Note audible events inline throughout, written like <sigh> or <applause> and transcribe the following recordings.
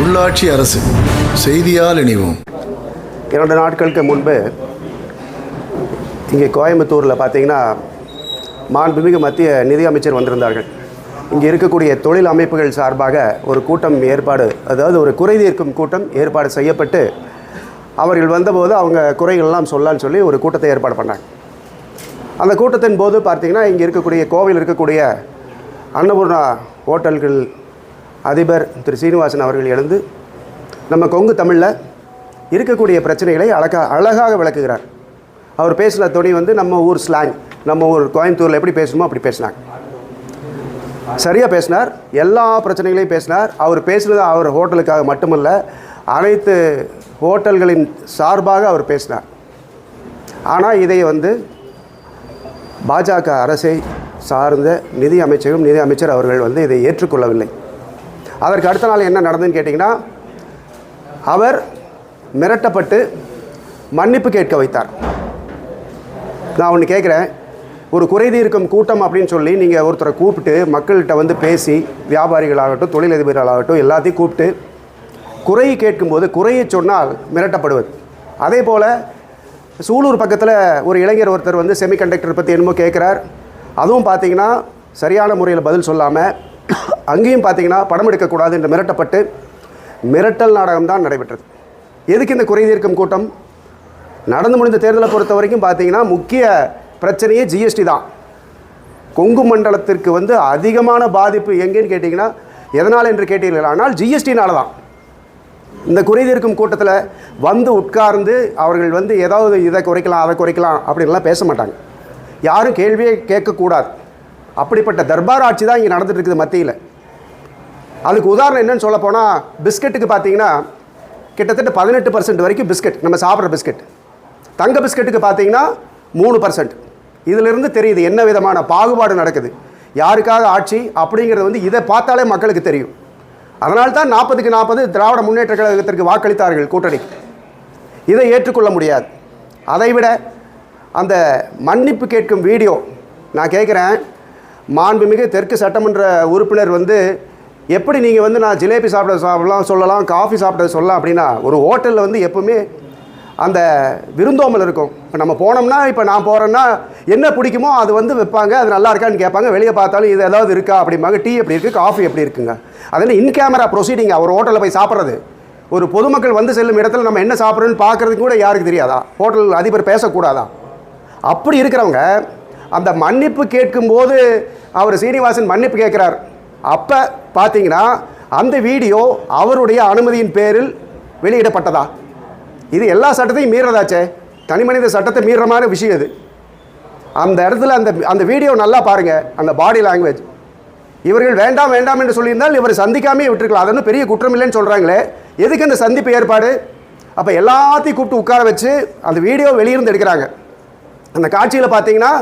உள்ளாட்சி அரசு செய்தியால் இணைவோம். இரண்டு நாட்களுக்கு முன்பு இங்கே கோயம்புத்தூரில் பார்த்தீங்கன்னா மாண்புமிகு மத்திய நிதி அமைச்சர் வந்திருந்தார்கள். இங்கே இருக்கக்கூடிய தொழில் அமைப்புகள் சார்பாக ஒரு கூட்டம் ஏற்பாடு அதாவது ஒரு குறை தீர்க்கும் கூட்டம் ஏற்பாடு செய்யப்பட்டு அவர்கள் வந்தபோது அவங்க குறைகள்லாம் சொல்லான்னு சொல்லி ஒரு கூட்டத்தை ஏற்பாடு பண்ணாங்க. அந்த கூட்டத்தின் போது பார்த்திங்கன்னா இங்கே இருக்கக்கூடிய கோவில் இருக்கக்கூடிய அன்னபூர்ணா ஹோட்டல்கள் அதிபர் திரு சீனிவாசன் அவர்கள் எழுந்து நம்ம கொங்கு தமிழில் இருக்கக்கூடிய பிரச்சனைகளை அழகா அழகாக விளக்குகிறார். அவர் பேசின துணி வந்து நம்ம ஊர் ஸ்லாங் நம்ம ஊர் கோயம்புத்தூரில் எப்படி பேசணுமோ அப்படி பேசினாங்க. சரியாக பேசினார் எல்லா பிரச்சனைகளையும் பேசினார். அவர் பேசுனது அவர் ஹோட்டலுக்காக மட்டுமல்ல அனைத்து ஹோட்டல்களின் சார்பாக அவர் பேசினார். ஆனால் இதை வந்து பாஜக அரசை சார்ந்த நிதி அமைச்சரும் நிதி அமைச்சர் அவர்கள் வந்து இதை ஏற்றுக்கொள்ளவில்லை. அதற்கு அடுத்த நாள் என்ன நடந்ததுன்னு கேட்டிங்கன்னா அவர் மிரட்டப்பட்டு மன்னிப்பு கேட்க வைத்தார். நான் ஒன்று கேட்குறேன். ஒரு குறைதீர்க்கும் கூட்டம் அப்படின்னு சொல்லி நீங்கள் ஒருத்தரை கூப்பிட்டு மக்கள்கிட்ட வந்து பேசி வியாபாரிகளாகட்டும் தொழிலதிபர்களாகட்டும் எல்லாத்தையும் கூப்பிட்டு குறையை கேட்கும்போது குறையை சொன்னால் மிரட்டப்படுவது. அதே போல் சூலூர் பக்கத்தில் ஒரு இளைஞர் ஒருத்தர் வந்து செமிகண்டக்டர் பற்றி என்னமோ கேட்குறார். அதுவும் பார்த்தீங்கன்னா சரியான முறையில் பதில் சொல்லாமல் அங்கேயும் பார்த்தீங்கன்னா படம் எடுக்கக்கூடாது என்று மிரட்டப்பட்டு மிரட்டல் நாடகம் தான் நடைபெற்றது. எதுக்கு இந்த குறை தீர்க்கும் கூட்டம்? நடந்து முடிந்த தேர்தலை பொறுத்த வரைக்கும் பார்த்தீங்கன்னா முக்கிய பிரச்சனையே ஜிஎஸ்டி தான். கொங்கு மண்டலத்திற்கு வந்து அதிகமான பாதிப்பு எங்கேன்னு கேட்டிங்கன்னா எதனால் என்று கேட்டீர்கள்? ஆனால் ஜிஎஸ்டினால தான். இந்த குறைதீர்க்கும் கூட்டத்தில் வந்து உட்கார்ந்து அவர்கள் வந்து ஏதாவது இதை குறைக்கலாம் அதை குறைக்கலாம் அப்படின்லாம் பேச மாட்டாங்க. யாரும் கேள்வியே கேட்கக்கூடாது. அப்படிப்பட்ட தர்பார் ஆட்சி தான் இங்கே நடந்துட்டு இருக்குது மத்தியில். அதுக்கு உதாரணம் என்னன்னு சொல்ல போனால் பிஸ்கெட்டுக்கு பார்த்தீங்கன்னா கிட்டத்தட்ட பதினெட்டு பர்சன்ட் வரைக்கும் பிஸ்கெட் நம்ம சாப்பிட்ற பிஸ்கெட். தங்க பிஸ்கெட்டுக்கு பார்த்தீங்கன்னா மூணு பர்சன்ட் இதிலிருந்து தெரியுது என்ன விதமான பாகுபாடு நடக்குது. யாருக்காக ஆட்சி? அப்படிங்கிறது வந்து இதை பார்த்தாலே மக்களுக்கு தெரியும். அதனால தான் நாற்பதுக்கு நாற்பது திராவிட முன்னேற்ற கழகத்திற்கு வாக்களித்தார்கள் கூட்டணி இதை ஏற்றுக்கொள்ள முடியாது. அதைவிட அந்த மன்னிப்பு கேட்கும் வீடியோ நான் கேட்குறேன் மாண்புமிகு தெற்கு சட்டமன்ற உறுப்பினர் வந்து எப்படி நீங்கள் வந்து நான் ஜிலேபி சாப்பிட சாப்பிடலாம் சொல்லலாம் காஃபி சாப்பிட சொல்லலாம் அப்படின்னா ஒரு ஹோட்டலில் வந்து எப்போவுமே அந்த விருந்தோமல் இருக்கும். இப்போ நம்ம போனோம்னா இப்போ நான் போகிறேன்னா என்ன பிடிக்குமோ அது வந்து வைப்பாங்க அது நல்லா இருக்கான்னு கேட்பாங்க வெளியே பார்த்தாலும் இது ஏதாவது இருக்கா அப்படிம்பாங்க டீ எப்படி இருக்குது காஃபி எப்படி இருக்குங்க. அதில் இன் கேமரா ப்ரொசீடிங் ஒரு ஹோட்டலில் போய் சாப்பிட்றது. ஒரு பொதுமக்கள் வந்து செல்லும் இடத்துல நம்ம என்ன சாப்பிட்றோன்னு பார்க்குறதுக்கு கூட யாருக்கு தெரியாதா? ஹோட்டல் அதிபர் பேசக்கூடாதா? அப்படி இருக்கிறவங்க அந்த மன்னிப்பு கேட்கும்போது அவர் சீனிவாசன் மன்னிப்பு கேட்குறார். அப்போ பார்த்தீங்கன்னா அந்த வீடியோ அவருடைய அனுமதியின் பேரில் வெளியிடப்பட்டதா? இது எல்லா சட்டத்தையும் மீறதாச்சே? தனிமனித சட்டத்தை மீறுற மாதிரி விஷயம் இது. அந்த இடத்துல அந்த அந்த வீடியோ நல்லா பாருங்கள் அந்த பாடி லாங்குவேஜ் இவர்கள் வேண்டாம் வேண்டாம் என்று சொல்லியிருந்தால் இவர் சந்திக்காமே விட்டுருக்கலாம். அது ஒன்றும் பெரிய குற்றம் இல்லைன்னு சொல்கிறாங்களே எதுக்கு அந்த சந்திப்பு ஏற்பாடு? அப்போ எல்லாத்தையும் கூப்பிட்டு உட்கார வச்சு அந்த வீடியோ வெளியிருந்து எடுக்கிறாங்க. அந்த காட்சியில் பார்த்தீங்கன்னா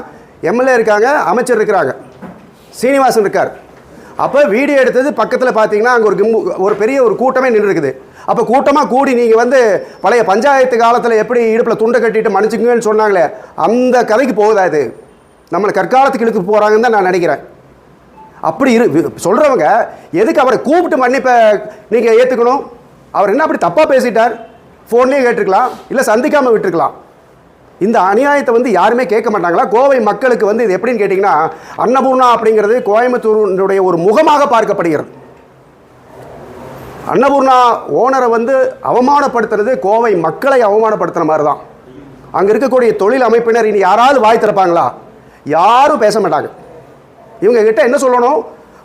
எம்எல்ஏ இருக்காங்க அமைச்சர் இருக்கிறாங்க. சீனிவாசன் இருக்கார். அப்போ வீடியோ எடுத்தது பக்கத்தில் பார்த்தீங்கன்னா அங்கே ஒரு கிம்பு ஒரு பெரிய ஒரு கூட்டமே நின்று இருக்குது அப்போ கூட்டமாக கூடி நீங்கள் வந்து பழைய பஞ்சாயத்து காலத்தில் எப்படி இடுப்பில் துண்டை கட்டிட்டு மன்னிச்சுக்குங்கன்னு சொன்னாங்களே அந்த கதைக்கு போகுதா இது? நம்மளை கற்காலத்துக்கு இழுத்து போகிறாங்கன்னு தான் நான் நினைக்கிறேன். அப்படி இரு சொல்கிறவங்க எதுக்கு அவரை கூப்பிட்டு மன்னிப்பை நீங்கள் ஏற்றுக்கணும் அவர் என்ன அப்படி தப்பாக பேசிட்டார்? ஃபோன்லேயே கேட்டிருக்கலாம் இல்லை சந்திக்காமல் விட்டுருக்கலாம். இந்த அநியாயத்தை வந்து யாருமே கேட்க மாட்டாங்களா? கோவை மக்களுக்கு வந்து இது எப்படின்னு கேட்டிங்கன்னா அன்னபூர்ணா அப்படிங்கிறது கோயம்புத்தூருடைய ஒரு முகமாக பார்க்கப்படுகிறது. அன்னபூர்ணா ஓனரை வந்து அவமானப்படுத்துறது கோவை மக்களை அவமானப்படுத்துகிற மாதிரி தான் அங்கே இருக்கக்கூடிய தொழில் அமைப்பினர் இனி யாராவது வாய் திறப்பாங்களா? யாரும் பேச மாட்டாங்க. இவங்க கிட்ட என்ன சொல்லணும்?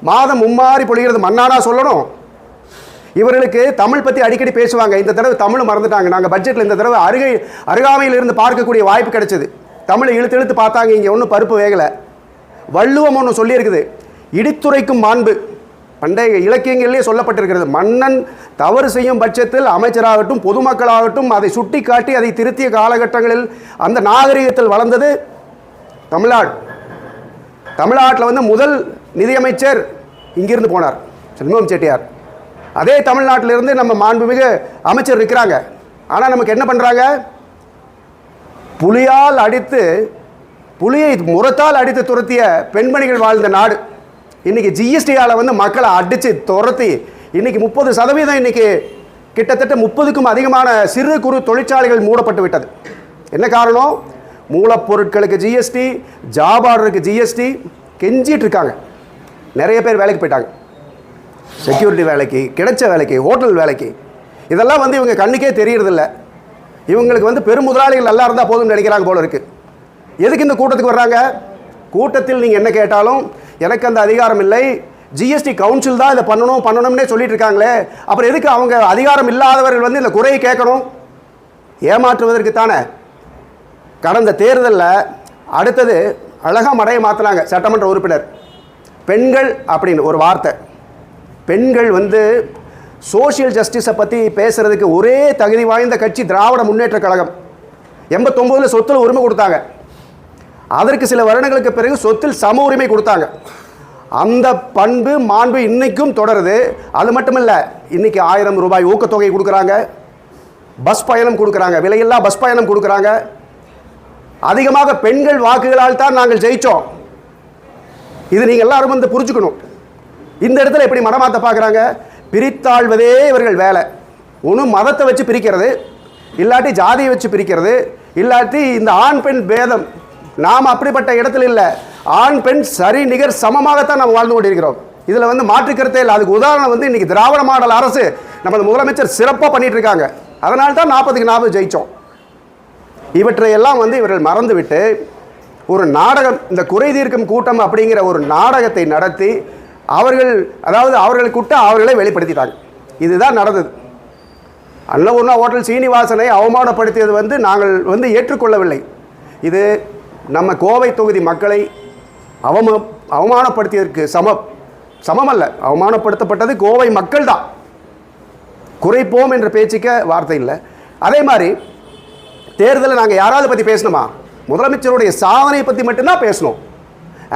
மாதம் மும்மாறி பொழிகிறது மண்ணானா சொல்லணும்? இவர்களுக்கு தமிழ் பற்றி அடிக்கடி பேசுவாங்க. இந்த தடவை தமிழ் மறந்துட்டாங்க. நாங்கள் பட்ஜெட்டில் இந்த தடவை அருகை அருகாமையில் இருந்து பார்க்கக்கூடிய வாய்ப்பு கிடைச்சது. தமிழை இழுத்து இழுத்து பார்த்தாங்க. இங்கே ஒன்றும் பருப்பு வேகலை. வள்ளுவம் ஒன்று சொல்லியிருக்குது. இடித்துரைக்கும் மாண்பு. பண்டைய இலக்கியங்களிலே சொல்லப்பட்டிருக்கிறது. மன்னன் தவறு செய்யும் பட்சத்தில் அமைச்சராகட்டும் பொதுமக்களாகட்டும் அதை சுட்டி காட்டி அதை திருத்திய காலகட்டங்களில் அந்த நாகரிகத்தில் வளர்ந்தது தமிழ்நாடு. தமிழ்நாட்டில் வந்து முதல் நிதியமைச்சர் இங்கிருந்து போனார். செல்வம் செட்டியார். அதே தமிழ்நாட்டிலிருந்து நம்ம மாண்புமிகு அமைச்சர் இருக்கிறாங்க ஆனால் நமக்கு என்ன பண்ணுறாங்க புலியால் அடித்து புலியை முரத்தால் அடித்து துரத்திய பெண்மணிகள் வாழ்ந்த நாடு. இன்றைக்கி ஜிஎஸ்டியால் வந்து மக்களை அடித்து துரத்தி இன்னைக்கு முப்பது சதவீதம் இன்னைக்கு கிட்டத்தட்ட முப்பதுக்கும் அதிகமான சிறு குறு தொழிற்சாலைகள் மூடப்பட்டு விட்டது. என்ன காரணம்? மூலப்பொருட்களுக்கு ஜிஎஸ்டி ஜாப் ஆர்டருக்கு ஜிஎஸ்டி கெஞ்சிட்டு இருக்காங்க. நிறைய பேர் வேலைக்கு போயிட்டாங்க. செக்யூரிட்டி வேலைக்கு கிடைச்ச வேலைக்கு ஹோட்டல் வேலைக்கு இதெல்லாம் வந்து இவங்க கண்ணுக்கே தெரியறதில்ல. இவங்களுக்கு வந்து பெரும் முதலாளிகள் நல்லா இருந்தால் போதும்னு நினைக்கிறாங்க போல இருக்கு. எதுக்கு இந்த கூட்டத்துக்கு வர்றாங்க? கூட்டத்தில் நீங்கள் என்ன கேட்டாலும் எனக்கு அந்த அதிகாரம் இல்லை. ஜிஎஸ்டி கவுன்சில் தான் இதை பண்ணணும் பண்ணணும்னே சொல்லிட்டு இருக்காங்களே. அப்புறம் எதுக்கு அவங்க அதிகாரம் இல்லாதவர்கள் வந்து இந்த குறையை கேட்கணும்? ஏமாற்றுவதற்கு தானே. கடந்த தேர்தலில் அடுத்தது அழகாக மடையை மாற்றினாங்க சட்டமன்ற உறுப்பினர். பெண்கள் அப்படின்னு ஒரு வார்த்தை. பெண்கள் வந்து சோஷியல் ஜஸ்டிஸை பற்றி பேசுகிறதுக்கு ஒரே தகுதி வாய்ந்த கட்சி திராவிட முன்னேற்ற கழகம். எண்பத்தொம்போதில் சொத்தில் உரிமை கொடுத்தாங்க. அதற்கு சில வருடங்களுக்கு பிறகு சொத்தில் சம உரிமை கொடுத்தாங்க. அந்த பண்பு மாண்பு இன்னைக்கும் தொடருது. அது மட்டும் இல்லை இன்னைக்கு ஆயிரம் ரூபாய் ஊக்கத்தொகை கொடுக்குறாங்க. பஸ் பயணம் கொடுக்குறாங்க. விலையில்லா பஸ் பயணம் கொடுக்குறாங்க. அதிகமாக பெண்கள் வாக்குகளால் தான் நாங்கள் ஜெயித்தோம் இது நீங்கள் எல்லாரும் வந்து புரிஞ்சுக்கணும். இந்த இடத்துல எப்படி மனமாத்த பார்க்குறாங்க? பிரித்தாழ்வதே இவர்கள் வேலை. ஒன்று மதத்தை வச்சு பிரிக்கிறது இல்லாட்டி ஜாதியை வச்சு பிரிக்கிறது இல்லாட்டி இந்த ஆண் பெண் பேதம். நாம் அப்படிப்பட்ட இடத்துல இல்லை. ஆண் பெண் சரி நிகர் சமமாகத்தான் நாம் வாழ்ந்து கொண்டிருக்கிறோம். இதில் வந்து மாற்றுக்கருத்தே இல்லை. அதுக்கு உதாரணம் வந்து இன்றைக்கி திராவிட மாடல் அரசு நமது முதலமைச்சர் சிறப்பாக பண்ணிகிட்டு இருக்காங்க. அதனால தான் நாற்பதுக்கு நாற்பது ஜெயித்தோம் இவற்றையெல்லாம் வந்து இவர்கள் மறந்துவிட்டு ஒரு நாடகம் இந்த குறை தீர்க்கும் கூட்டம் அப்படிங்கிற ஒரு நாடகத்தை நடத்தி அவர்கள் அதாவது அவர்களுக்கு விட்டு அவர்களை வெளிப்படுத்திட்டாங்க இதுதான் நடந்தது. அன்னபூர்ணா ஹோட்டல் சீனிவாசனை அவமானப்படுத்தியது வந்து நாங்கள் வந்து ஏற்றுக்கொள்ளவில்லை. இது நம்ம கோவை தொகுதி மக்களை அவம அவமானப்படுத்தியதற்கு சமம். சமமல்ல. அவமானப்படுத்தப்பட்டது கோவை மக்கள் தான் குறைப்போம் என்ற பேச்சுக்க வார்த்தை இல்லை. அதே மாதிரி தேர்தலில் நாங்கள் யாராவது பற்றி பேசணுமா? முதலமைச்சருடைய சாதனையை பற்றி மட்டும்தான் பேசணும்.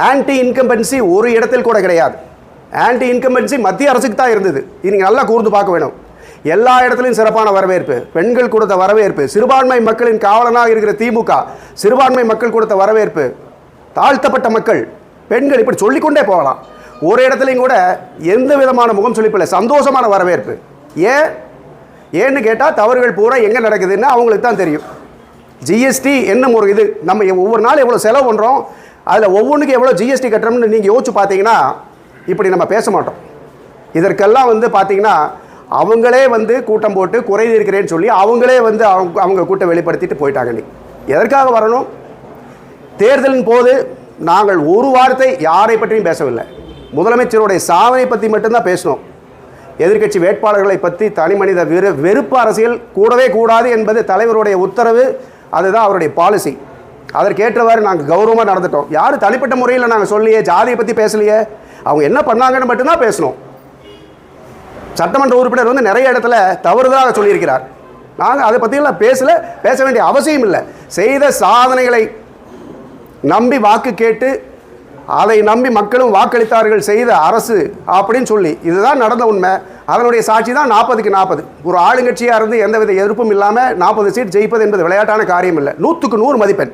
ஆன்டி இன்கம்பன்சி ஒரு இடத்தில் கூட கிடையாது. ஆன்டி இன்கம்பன்சி மத்திய அரசுக்கு தான் இருந்தது. இது நீங்கள் நல்லா கூர்ந்து பார்க்க வேணும். எல்லா இடத்துலையும் சிறப்பான வரவேற்பு. பெண்கள் கொடுத்த வரவேற்பு. சிறுபான்மை மக்களின் காவலனாக இருக்கிற திமுக சிறுபான்மை மக்கள் கொடுத்த வரவேற்பு. தாழ்த்தப்பட்ட மக்கள் பெண்கள் இப்படி சொல்லிக்கொண்டே போகலாம். ஒரு இடத்துலையும் கூட எந்த விதமான முகம் சொல்லிப்பில்லை சந்தோஷமான வரவேற்பு. ஏன் ஏன்னு கேட்டால் தவறுகள் பூரா எங்கே நடக்குதுன்னு அவங்களுக்கு தான் தெரியும். ஜிஎஸ்டி என்னும் ஒரு இது. நம்ம ஒவ்வொரு நாள் எவ்வளோ செலவு பண்ணுறோம் அதில் ஒவ்வொன்றுக்கும் எவ்வளோ ஜிஎஸ்டி கட்டுறோம்னு நீங்கள் யோசிச்சு பார்த்தீங்கன்னா இப்படி நம்ம பேச மாட்டோம். இதற்கெல்லாம் வந்து பார்த்தீங்கன்னா அவங்களே வந்து கூட்டம் போட்டு குறை இருக்கிறேன்னு சொல்லி அவங்களே வந்து அவங்க அவங்க கூட்டம் வெளிப்படுத்திட்டு போயிட்டாங்க நீ எதற்காக வரணும்? தேர்தலின் போது நாங்கள் ஒரு வார்த்தை யாரை பற்றியும் பேசவில்லை. முதலமைச்சருடைய சாதனை பற்றி மட்டும்தான் பேசணும் எதிர்க்கட்சி வேட்பாளர்களை பற்றி தனி மனித வெறு வெறுப்பு அரசியல் கூடவே கூடாது என்பது தலைவருடைய உத்தரவு. அதுதான் அவருடைய பாலிசி அதற்கேற்றவாறு நாங்கள் கௌரவமாக நடந்துட்டோம். யார் தனிப்பட்ட முறையில் நாங்கள் சொல்லியே ஜாதியை பற்றி பேசலையே. அவங்க என்ன பண்ணாங்கன்னு மட்டும்தான் பேசணும். சட்டமன்ற உறுப்பினர் வந்து நிறைய இடத்துல தவறுதலாக சொல்லியிருக்கிறார். நாங்கள் அதை பற்றியெல்லாம் பேசல பேச வேண்டிய அவசியம் இல்லை. செய்த சாதனைகளை நம்பி வாக்கு கேட்டு அதை நம்பி மக்களும் வாக்களித்தார்கள் செய்த அரசு அப்படின்னு சொல்லி இதுதான் நடந்த உண்மை. அதனுடைய சாட்சி தான் நாற்பதுக்கு நாற்பது. ஒரு ஆளுங்கட்சியாக இருந்து எந்தவித எதிர்ப்பும் இல்லாமல் நாற்பது சீட் ஜெயிப்பது என்பது விளையாட்டான காரியம் இல்லை. நூற்றுக்கு நூறு மதிப்பெண்.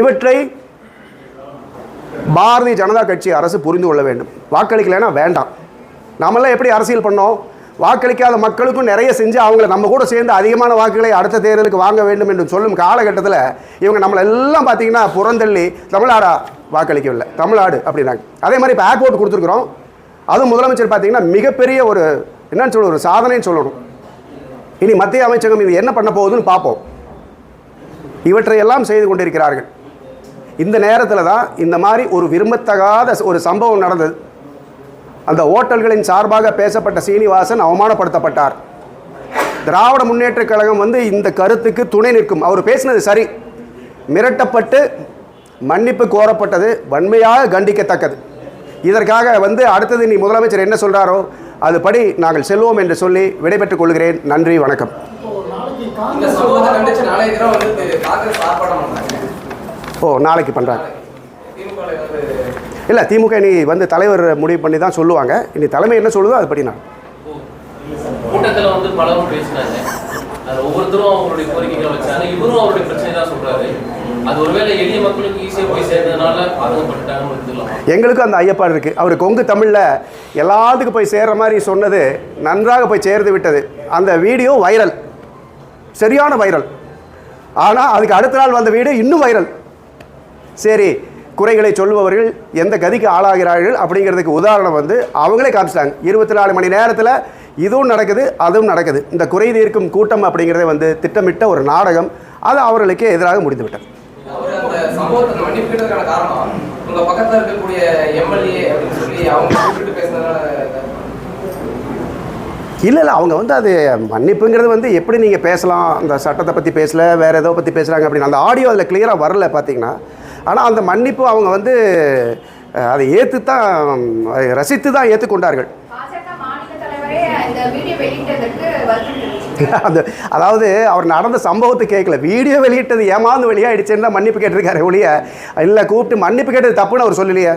இவற்றை பாரதிய ஜனதா கட்சி அரசு புரிந்து கொள்ள வேண்டும். வாக்களிக்கலைன்னா வேண்டாம். நாமெல்லாம் எப்படி அரசியல் பண்ணோம்? வாக்களிக்காத மக்களுக்கும் நிறைய செஞ்சு அவங்கள நம்ம கூட சேர்ந்து அதிகமான வாக்குகளை அடுத்த தேர்தலுக்கு வாங்க வேண்டும் என்று சொல்லும் காலகட்டத்தில் இவங்க நம்மளை எல்லாம் பார்த்தீங்கன்னா புறந்தள்ளி தமிழ்நாடா வாக்களிக்கவில்லை. தமிழ்நாடு அப்படின்னாங்க. அதே மாதிரி இப்போ ஏர்போர்ட் கொடுத்துருக்குறோம். அதுவும் முதலமைச்சர் பார்த்தீங்கன்னா மிகப்பெரிய ஒரு என்னன்னு சொல்ல ஒரு சாதனைன்னு சொல்லணும். இனி மத்திய அமைச்சகம் இது என்ன பண்ண போகுதுன்னு பார்ப்போம். இவற்றையெல்லாம் செய்து கொண்டிருக்கிறார்கள். இந்த நேரத்தில் தான் இந்த மாதிரி ஒரு விரும்பத்தகாத ஒரு சம்பவம் நடந்தது. அந்த ஓட்டல்களின் சார்பாக பேசப்பட்ட சீனிவாசன் அவமானப்படுத்தப்பட்டார். திராவிட முன்னேற்றக் கழகம் வந்து இந்த கருத்துக்கு துணை நிற்கும். அவர் பேசினது சரி. மிரட்டப்பட்டு மன்னிப்பு கோரப்பட்டது வன்மையாக கண்டிக்கத்தக்கது. இதற்காக வந்து அடுத்தது நீ முதலமைச்சர் என்ன சொல்கிறாரோ அதுபடி நாங்கள் செல்வோம் என்று சொல்லி விடைபெற்றுக் கொள்கிறேன். நன்றி வணக்கம். ஓ நாளைக்கு பண்ணுறாங்க இல்லை திமுக இனி வந்து தலைவர் முடிவு பண்ணி தான் சொல்லுவாங்க. இனி தலைமை என்ன சொல்லுதோ அதுபடி நான். கூட்டத்தில் வந்து பலரும் பேசினாங்க. அது ஒவ்வொருத்தரும் அவங்களுடைய கோரிக்கைகளை வச்சாங்க. இவரும் அவருடைய பிரச்சனை தான் பாதுகாப்பட்டுட்டாங்கன்னு எடுத்துக்கலாமா எங்களுக்கும் அந்த ஐயப்பாடு இருக்குது அவர் கொங்கு தமிழில் எல்லாத்துக்கும் போய் சேர்ற மாதிரி சொன்னது நன்றாக போய் சேர்ந்து விட்டது. அந்த வீடியோ வைரல். சரியான வைரல். ஆனால் அதுக்கு அடுத்த நாள் வந்த வீடியோ இன்னும் வைரல். சரி குறைகளை சொல்பவர்கள் எந்த கதிக்கு ஆளாகிறார்கள் அப்படிங்கிறதுக்கு உதாரணம் வந்து அவங்களே காமிச்சிட்டாங்க. இருபத்தி நாலு மணி நேரத்தில் இதுவும் நடக்குது அதுவும் நடக்குது. இந்த குறை தீர்க்கும் கூட்டம் அப்படிங்கிறத வந்து திட்டமிட்ட ஒரு நாடகம் அது அவர்களுக்கு எதிராக முடிந்து விட்டது அவர் அந்த சம்பவத்தை மன்னிப்பு கேட்டதுக்கான காரணம் உங்க பக்கத்துல இருக்கக்கூடிய எம்எல்ஏ அப்படின்னு சொல்லி அவங்க கூப்பிட்டு பேசுனதுனால இல்லை இல்லை அவங்க வந்து அது மன்னிப்புங்கிறது வந்து எப்படி நீங்கள் பேசலாம் அந்த சட்டத்தை பற்றி பேசல வேறு ஏதோ பற்றி பேசுகிறாங்க அப்படின்னு. அந்த ஆடியோ அதில் கிளியராக வரல பார்த்தீங்கன்னா ஆனால் அந்த மன்னிப்பு அவங்க வந்து அதை ஏற்று தான் அதை ரசித்து தான் ஏற்றுக்கொண்டார்கள். அந்த அதாவது அவர் நடந்த சம்பவத்தை கேட்கல. வீடியோ வெளியிட்டது ஏமாந்து வெளியாயிடுச்சுன்னு தான் மன்னிப்பு கேட்டிருக்காரு ஒழிய இல்லை கூப்பிட்டு மன்னிப்பு கேட்டது தப்புன்னு அவர் சொல்லலையே.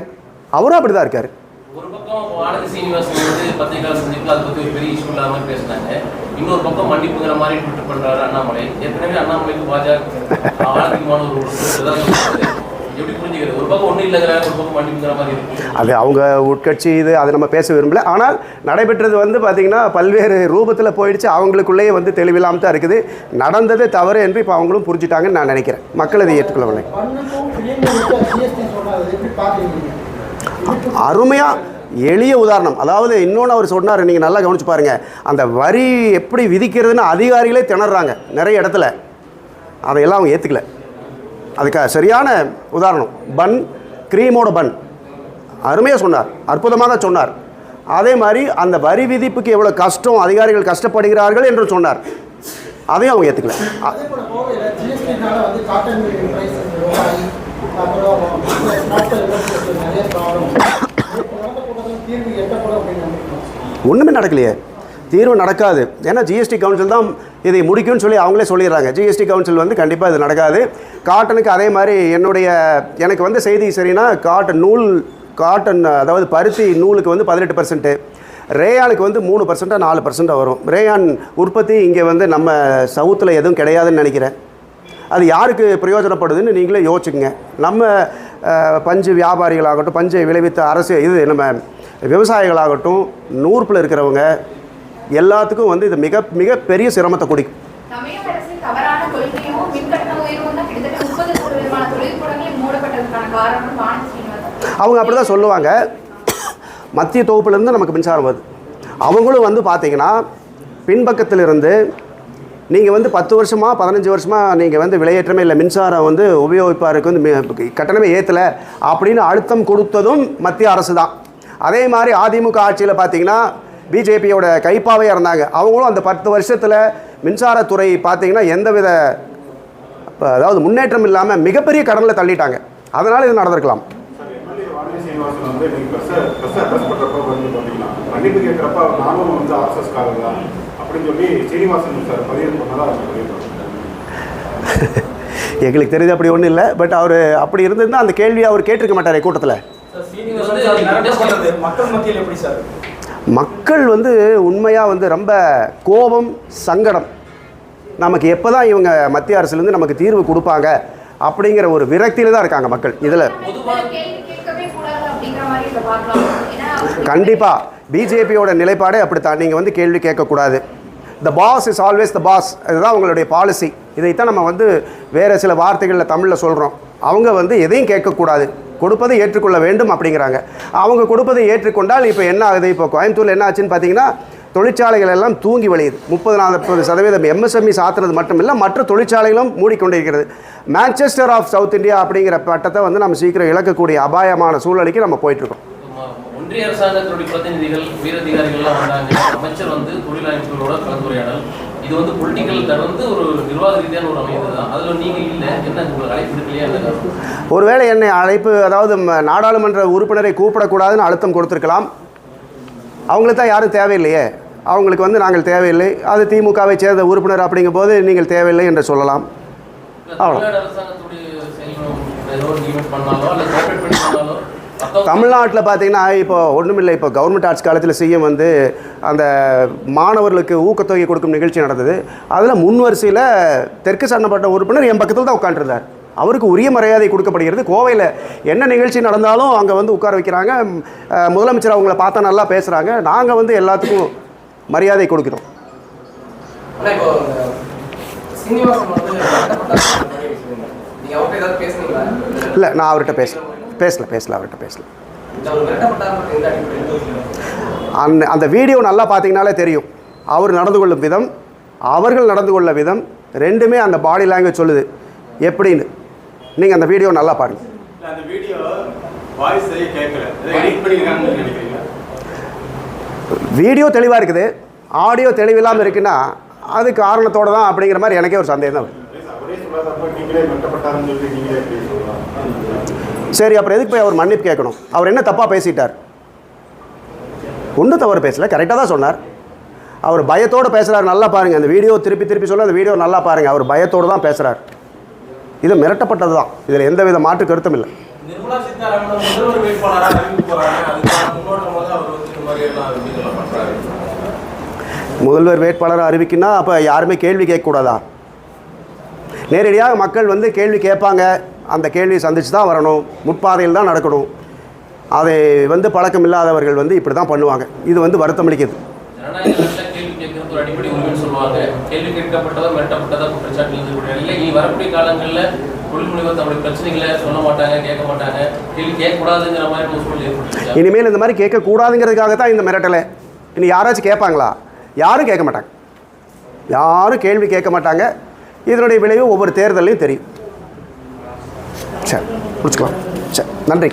அவரும் அப்படி தான் இருக்கார். ஒரு பக்கம் ஆனந்த் சீனிவாசன் வந்து பத்திரிகையாளர் சந்திப்பில் அதை பத்தி ஒரு பெரிய இஷ்யூ இல்லாம பேசினாங்க. இன்னொரு பக்கம் மன்னிப்புங்கிற மாதிரி ட்விட்டர் பண்றாரு அண்ணாமலை. ஏற்கனவே அண்ணாமலைக்கு பாஜக ஒரு அது அவங்க உட்கட்சி இது அதை நம்ம பேச விரும்பல. ஆனால் நடைபெற்றது வந்து பார்த்திங்கன்னா பல்வேறு ரூபத்தில் போயிடுச்சு. அவங்களுக்குள்ளேயே வந்து தெளிவில்லாமல் தான் இருக்குது. நடந்தது தவறு என்று இப்போ அவங்களும் புரிஞ்சுட்டாங்கன்னு நான் நினைக்கிறேன். மக்கள் அதை ஏற்றுக்கொள்ளவில்லை அருமையாக எளிய உதாரணம். அதாவது இன்னொன்று அவர் சொன்னார் நீங்கள் நல்லா கவனிச்சு பாருங்கள் அந்த வரி எப்படி விதிக்கிறதுன்னு அதிகாரிகளே திணறாங்க நிறைய இடத்துல. அதையெல்லாம் அவங்க ஏற்றுக்கல அதுக்கு சரியான உதாரணம். பன் க்ரீமோட பன். அருமையாக சொன்னார். அற்புதமாக தான் சொன்னார். அதே மாதிரி அந்த வரி விதிப்புக்கு எவ்வளோ கஷ்டம் அதிகாரிகள் கஷ்டப்படுகிறார்கள் என்று சொன்னார். அதையும் அவங்க ஏற்றுக்கல <coughs> ஒன்றுமே நடக்கலையே. தீர்வு நடக்காது. ஏன்னா ஜிஎஸ்டி கவுன்சில் தான் இதை முடிக்கும்னு சொல்லி அவங்களே சொல்லிடுறாங்க. ஜிஎஸ்டி கவுன்சில் வந்து கண்டிப்பாக இது நடக்காது. காட்டனுக்கு அதே மாதிரி என்னுடைய எனக்கு வந்து செய்தி சரின்னா காட்டன் நூல் காட்டன் அதாவது பருத்தி நூலுக்கு வந்து பதினெட்டு பர்சன்ட்டு ரேயானுக்கு வந்து மூணு பர்சண்ட்டாக நாலு பர்சண்ட்டாக வரும். ரேயான் உற்பத்தி இங்கே வந்து நம்ம சவுத்தில் எதுவும் கிடையாதுன்னு நினைக்கிறேன். அது யாருக்கு பிரயோஜனப்படுதுன்னு நீங்களே யோசிச்சுங்க நம்ம பஞ்சு வியாபாரிகளாகட்டும் பஞ்சை விளைவித்த அரசு இது நம்ம விவசாயிகளாகட்டும் நூறுப்பில் இருக்கிறவங்க எல்லாத்துக்கும் வந்து இது மிக மிக பெரிய சிரமத்தை கொடுக்கும். அவங்க அப்படி தான் சொல்லுவாங்க. மத்திய தொகுப்புலேருந்து நமக்கு மின்சாரம் வருது. அவங்களும் வந்து பார்த்தீங்கன்னா பின்பக்கத்தில் இருந்து நீங்கள் வந்து பத்து வருஷமாக பதினஞ்சு வருஷமாக நீங்கள் வந்து விலையேற்றமே இல்லை. மின்சாரம் வந்து உபயோகிப்பாருக்கு வந்து கட்டணமே ஏற்றலை அப்படின்னு அழுத்தம் கொடுத்ததும் மத்திய அரசு தான் அதே மாதிரி அதிமுக ஆட்சியில் பார்த்தீங்கன்னா பிஜேபியோட கைப்பாவே இருந்தாங்க அவங்களும் அந்த பத்து வருஷத்தில் மின்சாரத்துறை பார்த்தீங்கன்னா எந்தவித இப்போ அதாவது முன்னேற்றம் இல்லாமல் மிகப்பெரிய கடனில் தள்ளிட்டாங்க. அதனால் இது நடந்திருக்கலாம். <laughs> எங்களுக்கு தெரியுது அப்படி ஒன்றும் இல்லை. பட் அவர் அப்படி இருந்திருந்தால் அந்த கேள்வியை அவர் கேட்டிருக்க மாட்டார் கூட்டத்தில். மக்கள் மத்தியில் எப்படி சார்? மக்கள் வந்து உண்மையாக வந்து ரொம்ப கோபம் சங்கடம். நமக்கு எப்போ தான் இவங்க மத்திய அரசுலேருந்து நமக்கு தீர்வு கொடுப்பாங்க அப்படிங்கிற ஒரு விரக்தியில் தான் இருக்காங்க மக்கள் இதில். கண்டிப்பாக பிஜேபியோட நிலைப்பாடே அப்படித்தான். நீங்கள் வந்து கேள்வி கேட்கக்கூடாது. The boss is always the boss இதுதான் அவங்களுடைய பாலிசி இதைத்தான் நம்ம வந்து வேறு சில வார்த்தைகளில் தமிழில் சொல்கிறோம் அவங்க வந்து எதையும் கேட்கக்கூடாது. கொடுப்பதை ஏற்றுக்கொள்ள வேண்டும் அப்படிங்கிறாங்க. அவங்க கொடுப்பதை ஏற்றுக்கொண்டால் இப்போ என்ன ஆகுது? இப்போ கோயம்புத்தூரில் என்ன ஆச்சுன்னு பார்த்தீங்கன்னா தொழிற்சாலைகள் எல்லாம் தூங்கி வழியுது. முப்பது நாற்பது சதவீதம் எம்எஸ்எம்இ சாத்துறது மட்டும் இல்லை மற்ற தொழிற்சாலைகளும் மூடிக்கொண்டிருக்கிறது மான்செஸ்டர் ஆஃப் சவுத் இந்தியா அப்படிங்கிற பட்டத்தை வந்து நம்ம சீக்கிரம் இழக்கக்கூடிய அபாயமான சூழ்நிலைக்கு நம்ம போயிட்டுருக்கோம் ஒன்றிய அரசாங்கத்துடைய பிரதிநிதிகள் உயரதிகாரிகள்லாம் வந்தாங்க. அமைச்சர் வந்து தொழிலமைப்புகளோட கலந்துரையாடல். இது வந்து பொலிட்டிக்கல் தவிர்த்து ஒரு நிர்வாக ரீதியான ஒரு அமைப்பு தான். அதில் நீங்க இல்லை என்ன உங்களுக்கு அழைப்பு காரணம்? ஒருவேளை என்னை அழைப்பு அதாவது நாடாளுமன்ற உறுப்பினரை கூப்பிடக்கூடாதுன்னு அழுத்தம் கொடுத்துருக்கலாம். அவங்களுக்கு தான் யாரும் தேவையில்லையே. அவங்களுக்கு வந்து நாங்கள் தேவையில்லை. அது திமுகவை சேர்ந்த உறுப்பினர் அப்படிங்கும்போது நீங்கள் தேவையில்லை என்று சொல்லலாம். இல்ல தமிழ்நாட்டில் பார்த்தீங்கன்னா இப்போ ஒன்றுமில்லை இப்போ கவர்மெண்ட் ஆர்ட்ஸ் காலேஜில் சிஎம் வந்து அந்த மாணவர்களுக்கு ஊக்கத்தொகை கொடுக்கும் நிகழ்ச்சி நடந்தது. அதில் முன் வரிசையில் தெற்கு சட்டமன்ற உறுப்பினர் என் பக்கத்தில் தான் உட்காந்துருந்தார் அவருக்கு உரிய மரியாதை கொடுக்கப்படுகிறது. கோவையில் என்ன நிகழ்ச்சி நடந்தாலும் அங்கே வந்து உட்கார வைக்கிறாங்க. முதலமைச்சர் அவங்கள பார்த்தா நல்லா பேசுகிறாங்க நாங்கள் வந்து எல்லாத்துக்கும் மரியாதை கொடுக்கிறோம். இல்லை நான் அவர்கிட்ட பேசல. பேசல பேசல அவர்கிட்ட பேசல. அடிப்படையில் அந்த அந்த வீடியோ நல்லா பார்த்தீங்கனாலே தெரியும். அவர் நடந்து கொள்ளும் விதம் அவர்கள் நடந்து கொள்ள விதம் ரெண்டுமே அந்த பாடி லாங்குவேஜ் சொல்லுது. எப்படின்னு? நீங்கள் அந்த வீடியோ நல்லா பாருங்கள் இல்ல, அந்த வீடியோ வாய்ஸ் சரியா கேட்கல எடிட் பண்ணிருக்காங்கன்னு நினைக்கிறீங்களா? வீடியோ தெளிவாக இருக்குது. ஆடியோ தெளிவில்லாமல் இருக்குன்னா அது காரணத்தோடு தான் அப்படிங்கிற மாதிரி எனக்கே ஒரு சந்தேகம் தான் சரி அப்புறம் எதுக்கு போய் அவர் மன்னிப்பு கேட்கணும்? அவர் என்ன தப்பாக பேசிட்டார்? ஒன்றும் தவறு பேசல கரெக்டாக தான் சொன்னார். அவர் பயத்தோடு பேசுகிறார் நல்லா பாருங்கள் அந்த வீடியோ திருப்பி திருப்பி சொல்ல அந்த வீடியோ நல்லா பாருங்கள் அவர் பயத்தோடு தான் பேசுகிறார் இது மிரட்டப்பட்டது தான். இதில் எந்த வித மாற்று கருத்தும் இல்லை. முதல்வர் வேட்பாளரை அறிவிக்கினா அப்போ யாருமே கேள்வி கேட்கக்கூடாதா? நேரடியாக மக்கள் வந்து கேள்வி கேட்பாங்க. அந்த கேள்வியை சந்திச்சு தான் வரணும். முற்பாதையில் தான் நடக்கணும். அதை வந்து பழக்கம் இல்லாதவர்கள் வந்து இப்படி தான் பண்ணுவாங்க. இது வந்து சூழல் ஏற்பட்டு இனிமேல் இந்த மாதிரி கேட்கக்கூடாதுங்கிறதுக்காக தான் இந்த மிரட்டலை. இனி யாராச்சும் கேட்பாங்களா? யாரும் கேட்க மாட்டாங்க. யாரும் கேள்வி கேட்க மாட்டாங்க. இதனுடைய விளைவு ஒவ்வொரு தேர்தலையும் தெரியும். சரி முடிச்சுக்கலாம். சரி நன்றி.